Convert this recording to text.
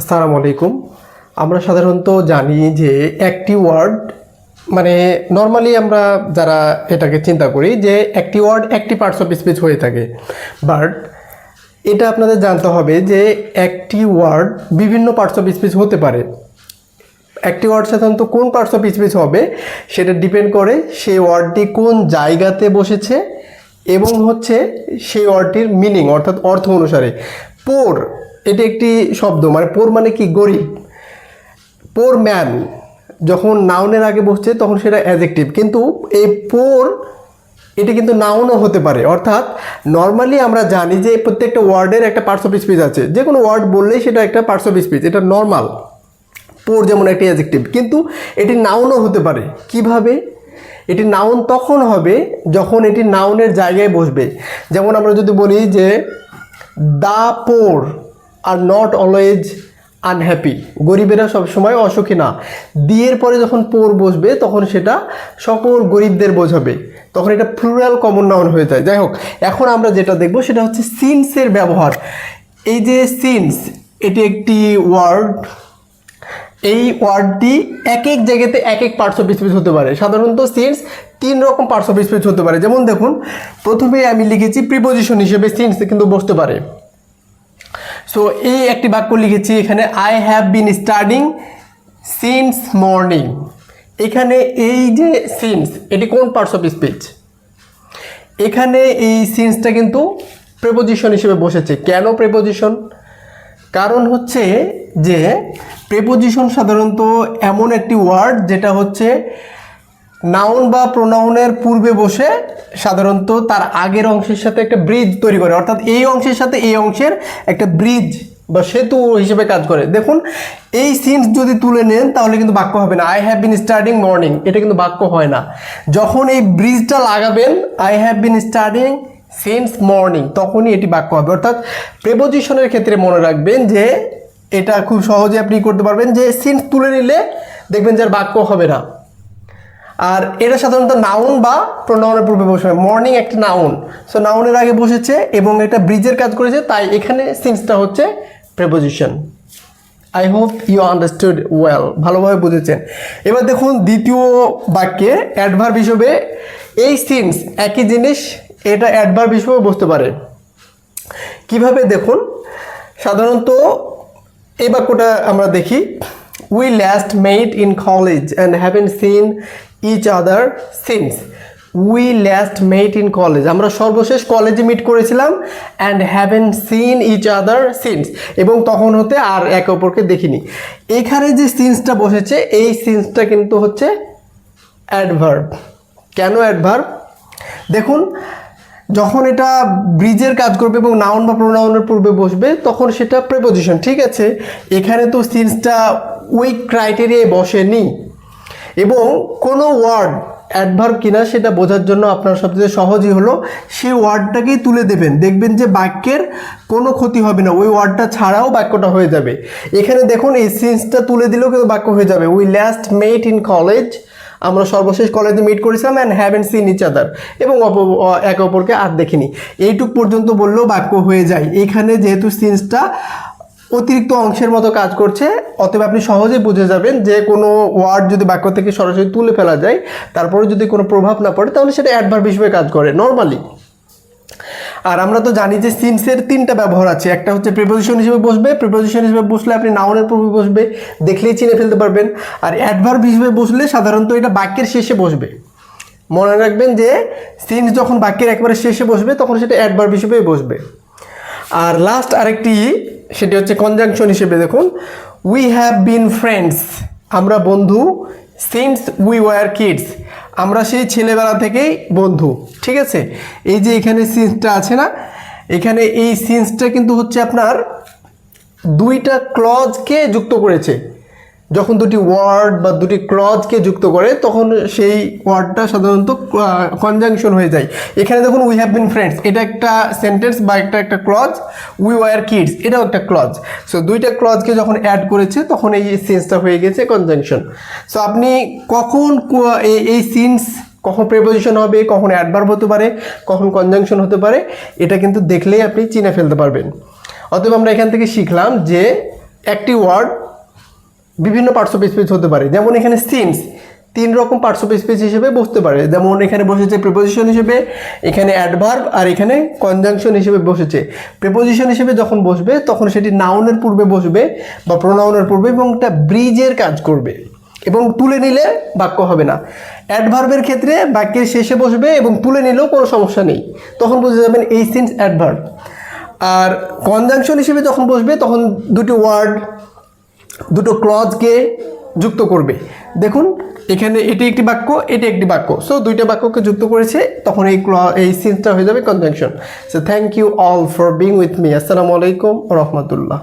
আসসালামু আলাইকুম। আমরা সাধারণত জানি যে একটি ওয়ার্ড মানে নর্মালি আমরা যারা এটাকে চিন্তা করি যে একটি ওয়ার্ড একটি পার্টস অফ স্পিচ হয়ে থাকে। বাট এটা আপনাদের জানতে হবে যে একটি ওয়ার্ড বিভিন্ন পার্টস অফ স্পিচ হতে পারে। একটি ওয়ার্ড সাধারণত কোন পার্টস অফ স্পিচ হবে সেটা ডিপেন্ড করে সেই ওয়ার্ডটি কোন জায়গাতে বসেছে এবং হচ্ছে সেই ওয়ার্ডটির মিনিং অর্থাৎ অর্থ অনুসারে। পোর এটি একটি শব্দ মানে পোর মানে কি গরিব? পোর ম্যান, যখন নাউনের আগে বসছে তখন সেটা অ্যাজেক্টিভ কিন্তু এই পোর, এটি কিন্তু নাউনও হতে পারে। অর্থাৎ নর্মালি আমরা জানি যে প্রত্যেকটা ওয়ার্ডের একটা পার্টস অফ স্পিচ আছে। যে কোনো ওয়ার্ড বললেই সেটা একটা পার্টস অফ স্পিচ এটা নর্মাল পোর যেমন একটি অ্যাজেক্টিভ কিন্তু এটি নাউনও হতে পারে। কীভাবে? এটি নাউন তখন হবে যখন এটি নাউনের জায়গায় বসবে। যেমন আমরা যদি বলি যে the poor are not always unhappy গরিবেরা সবসময় অসুখী না। দিয়ের পরে যখন পোর বসবে, তখন সেটা সকল গরিবদের বোঝাবে। তখন এটা প্লুরাল কমন নাউন হয়ে যায়। যাই হোক, এখন আমরা যেটা দেখব সেটা হচ্ছে সিন্সের ব্যবহার। এই যে সিন্স এটি একটি ওয়ার্ড এই ওয়ার্ডটি এক এক জায়গাতে এক এক পার্টস অফ স্পিচ হতে পারে। সাধারণত সিন্স তিন রকম পার্টস অফ স্পিচ হতে পারে। যেমন দেখুন, প্রথমে আমি লিখেছি প্রিপোজিশন হিসেবে সিন্স কিন্তু বসতে পারে। সো এই একটি বাক্য লিখেছি এখানে I have been studying since morning এখানে এই যে সিন্স এটি কোন পার্টস অফ স্পিচ এখানে এই সিন্সটা কিন্তু প্রেপোজিশন হিসেবে বসেছে। কেন প্রেপোজিশন কারণ হচ্ছে যে প্রেপোজিশন সাধারণত এমন একটি ওয়ার্ড যেটা হচ্ছে নাউন বা প্রোনাউনের পূর্বে বসে সাধারণত তার আগের অংশের সাথে একটা ব্রিজ তৈরি করে। অর্থাৎ এই অংশের সাথে এই অংশের একটা ব্রিজ বা সেতু হিসেবে কাজ করে। দেখুন, এই সিন্স যদি তুলে নেন, তাহলে কিন্তু বাক্য হবে না। I have been starting morning এটা কিন্তু বাক্য হয় না। যখন এই ব্রিজটা লাগাবেন I have been starting since morning তখনই এটি বাক্য হবে। অর্থাৎ প্রেপোজিশনের ক্ষেত্রে মনে রাখবেন যে, এটা খুব সহজে আপনি করতে পারবেন যে সিন্স তুলে নিলে দেখবেন যে আর বাক্য হবে না। আর এটা সাধারণত নাউন বা প্রোনাউনের পূর্বে বসে মর্নিং একটা নাউন সো নাউনের আগে বসেছে এবং এটা ব্রিজের কাজ করেছে, তাই এখানে সিন্সটা হচ্ছে preposition I hope you understood well ভালোভাবে বুঝেছেন। এবার দেখুন দ্বিতীয় বাক্যে অ্যাডভার্ব হিসেবে এই সিন্স একই জিনিস এটা অ্যাডভার্ব হিসেবে বসতে পারে। কীভাবে দেখুন? সাধারণত এই বাক্যটা আমরা দেখি। We last made in college and haven't seen each other since we last made in college আমরা সর্বশেষ কলেজে মিট করেছিলাম and haven't seen each other since এবং তখন হতে আর একে অপরকে দেখিনি। এখানে যে সিন্সটা বসেছে, এই সিন্সটা কিন্তু হচ্ছে অ্যাডভার্ব কেন অ্যাডভার্ব দেখুন, যখন এটা ব্রিজের কাজ করবে এবং নাউন বা প্রোনাউনের পূর্বে বসবে, তখন সেটা প্রেপোজিশন ঠিক আছে? এখানে তো সিন্সটা উইক ক্রাইটেরিয়ায় বসেনি। এবং কোনো ওয়ার্ড অ্যাডভার্ব কিনা সেটা বোঝার জন্য আপনার সবচেয়ে সহজই হলো সেই ওয়ার্ডটাকেই তুলে দেবেন। দেখবেন যে বাক্যের কোনো ক্ষতি হবে না। ওই ওয়ার্ডটা ছাড়াও বাক্যটা হয়ে যাবে। এখানে দেখুন এই সিন্সটা তুলে দিলেও কিন্তু বাক্য হয়ে যাবে। We last met in college আমরা সর্বশেষ কলেজে মিট করেছিলাম and haven't seen each other এবং একে অপরকে আর দেখিনি। এইটুক পর্যন্ত বললেও বাক্য হয়ে যায়। এখানে যেহেতু সিন্সটা অতিরিক্ত অংশের মতো কাজ করছে, অতএব আপনি সহজেই বুঝে যাবেন যে কোনো ওয়ার্ড যদি বাক্য থেকে সরাসরি তুলে ফেলা যায়, তারপরে যদি কোনো প্রভাব না পড়ে, তাহলে সেটা অ্যাডভার্ব হিসেবে কাজ করে নর্মালি আর আমরা তো জানি যে সিন্সের তিনটা ব্যবহার আছে, একটা হচ্ছে প্রিপোজিশন হিসেবে বসবে প্রিপোজিশন হিসেবে বসলে আপনি নাউনের পূর্বে বসবে, দেখলেই চিনে ফেলতে পারবেন। আর অ্যাডভার্ব হিসেবে বসলে সাধারণত এটা বাক্যের শেষে বসবে। মনে রাখবেন যে সিন্স যখন বাক্যের একবারে শেষে বসবে, তখন সেটা অ্যাডভার্ব হিসেবেই বসবে। আর লাস্ট আরেকটি সেটি হচ্ছে কনজাংশন হিসেবে দেখুন। উই হ্যাভ বিন ফ্রেন্ডস আমরা বন্ধু। সিন্স উই ওয়ার কিডস আমরা সেই ছেলেবেলা থেকেই বন্ধু। ঠিক আছে? এই যে এখানে সিন্সটা আছে না, এখানে এই সিন্সটা কিন্তু হচ্ছে আপনার দুইটা ক্লজকে যুক্ত করেছে। যখন দুটি ওয়ার্ড বা দুটি ক্লজকে যুক্ত করে, তখন সেই ওয়ার্ডটা সাধারণত কনজাংশন হয়ে যায়। এখানে দেখুন উই হ্যাভ বিন ফ্রেন্ডস এটা একটা সেন্টেন্স বা একটা একটা ক্লজ উই ওয়ার কিডস এটাও একটা ক্লজ সো দুইটা ক্লজকে যখন অ্যাড করেছে, তখন এই সেন্সটা হয়ে গেছে কনজাংশন সো আপনি কখন এই- সিন্স কখন প্রেপোজিশন হবে, কখন অ্যাডভার্ব হতে পারে, কখন কনজাংশন হতে পারে, এটা কিন্তু দেখলেই আপনি চিনে ফেলতে পারবেন। অতএব আমরা এখান থেকে শিখলাম যে একটি ওয়ার্ড বিভিন্ন পার্টস অফ স্পিচ হতে পারে। যেমন এখানে সিন্স তিন রকম পার্টস অফ স্পিচ হিসেবে বসতে পারে। যেমন এখানে বসেছে প্রিপোজিশন হিসেবে, এখানে অ্যাডভার্ব আর এখানে কনজাংশন হিসেবে বসেছে। প্রিপোজিশন হিসেবে যখন বসবে, তখন সেটি নাউনের পূর্বে বসবে বা প্রোনাউনের পূর্বে এবং একটা ব্রিজের কাজ করবে। এবং তুলে নিলে বাক্য হবে না। অ্যাডভার্বের ক্ষেত্রে বাক্যের শেষে বসবে এবং তুলে নিলেও কোনো সমস্যা নেই। তখন বুঝে যাবেন এই সিন্স অ্যাডভার্ব আর কনজাংশন হিসেবে যখন বসবে, তখন দুটি ওয়ার্ড দুটো ক্লজকে যুক্ত করবে। দেখুন, এখানে এটি একটি বাক্য, এটি একটি বাক্য। সো দুইটা বাক্যকে যুক্ত করেছে, তখন এই ক্ল, এই সিনটা হয়ে যাবে conjunction so thank you all for being with me আসসালামু আলাইকুম রহমতুল্লাহ।